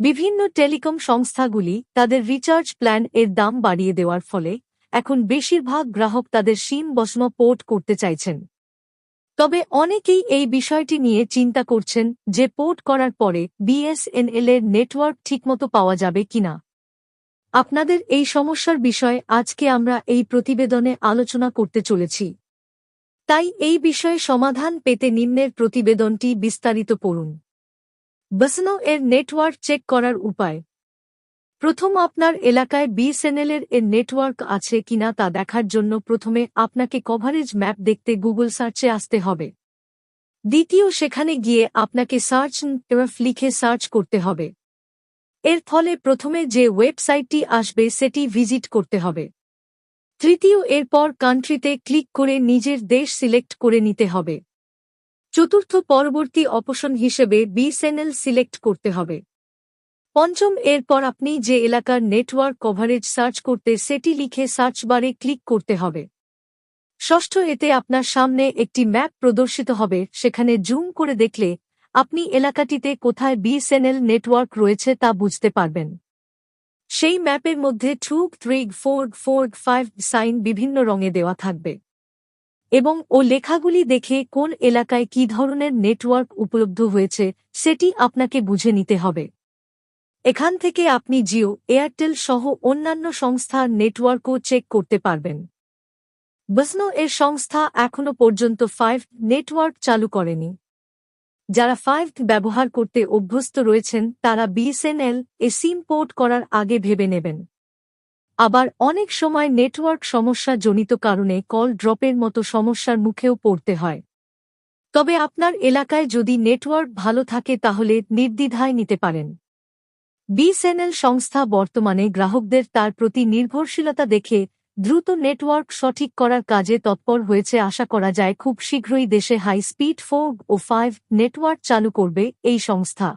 বিভিন্ন টেলিকম সংস্থাগুলি তাদের রিচার্জ প্ল্যান এর দাম বাড়িয়ে দেওয়ার ফলে এখন বেশিরভাগ গ্রাহক তাদের সিম বসম পোর্ট করতে চাইছেন। তবে অনেকেই এই বিষয়টি নিয়ে চিন্তা করছেন যে পোর্ট করার পরে বিএসএনএল এর নেটওয়ার্ক ঠিকমতো পাওয়া যাবে কিনা। আপনাদের এই সমস্যার বিষয়ে আজকে আমরা এই প্রতিবেদনে আলোচনা করতে চলেছি। তাই এই বিষয়ে সমাধান পেতে নিম্নের প্রতিবেদনটি বিস্তারিত পড়ুন। বসনো এর নেটওয়ার্ক চেক করার উপায়। প্রথম আপনার এলাকায় বিএসএনএল এর নেটওয়ার্ক আছে কিনা তা দেখার জন্য প্রথমে আপনাকে কভারেজ ম্যাপ দেখতে গুগল সার্চে আসতে হবে। দ্বিতীয়, সেখানে গিয়ে আপনাকে সার্চ এরফ লিখে সার্চ করতে হবে। এর ফলে প্রথমে যে ওয়েবসাইটটি আসবে সেটি ভিজিট করতে হবে। তৃতীয়, এরপর কান্ট্রিতে ক্লিক করে নিজের দেশ সিলেক্ট করে নিতে হবে। চতুর্থ পরবর্তী অপশন হিসেবে বিএসএনএল সিলেক্ট করতে হবে। পঞ্চম, এরপর আপনি যে এলাকার নেটওয়ার্ক কভারেজ সার্চ করতে সেটি লিখে সার্চ বারে ক্লিক করতে হবে। ষষ্ঠ, এতে আপনার সামনে একটি ম্যাপ প্রদর্শিত হবে, সেখানে জুম করে দেখলে আপনি এলাকাটিতে কোথায় বিএসএনএল নেটওয়ার্ক রয়েছে তা বুঝতে পারবেন। সেই ম্যাপের মধ্যে টুক থ্রিগ ফোর ফোর ফাইভ সাইন বিভিন্ন রঙে দেওয়া থাকবে। এবং ও লেখাগুলি দেখে কোন এলাকায় কি ধরনের নেটওয়ার্ক উপলব্ধ হয়েছে, সেটি আপনাকে বুঝে নিতে হবে। এখান থেকে আপনি জিও, এয়ারটেল সহ অন্যান্য সংস্থার নেটওয়ার্কও চেক করতে পারবেন। বসনো এর সংস্থা এখনও পর্যন্ত ফাইভ নেটওয়ার্ক চালু করেনি। যারা ফাইভ ব্যবহার করতে অভ্যস্ত রয়েছেন, তারা বিএসএনএল এ সিম পোর্ট করার আগে ভেবে নেবেন। আবার অনেক সময় নেটওয়ার্ক সমস্যা জনিত কারণে কল ড্রপের মতো সমস্যার মুখেও পড়তে হয়। তবে আপনার এলাকায় যদি নেটওয়ার্ক ভালো থাকে তাহলে নির্দ্বিধায় নিতে পারেন। বিএসএনএল সংস্থা বর্তমানে গ্রাহকদের তার প্রতি নির্ভরশীলতা দেখে দ্রুত নেটওয়ার্ক সঠিক করার কাজে তৎপর হয়েছে আশা করা যায় খুব শীঘ্রই দেশে হাই স্পিড ফোর ও ফাইভ নেটওয়ার্ক চালু করবে এই সংস্থা।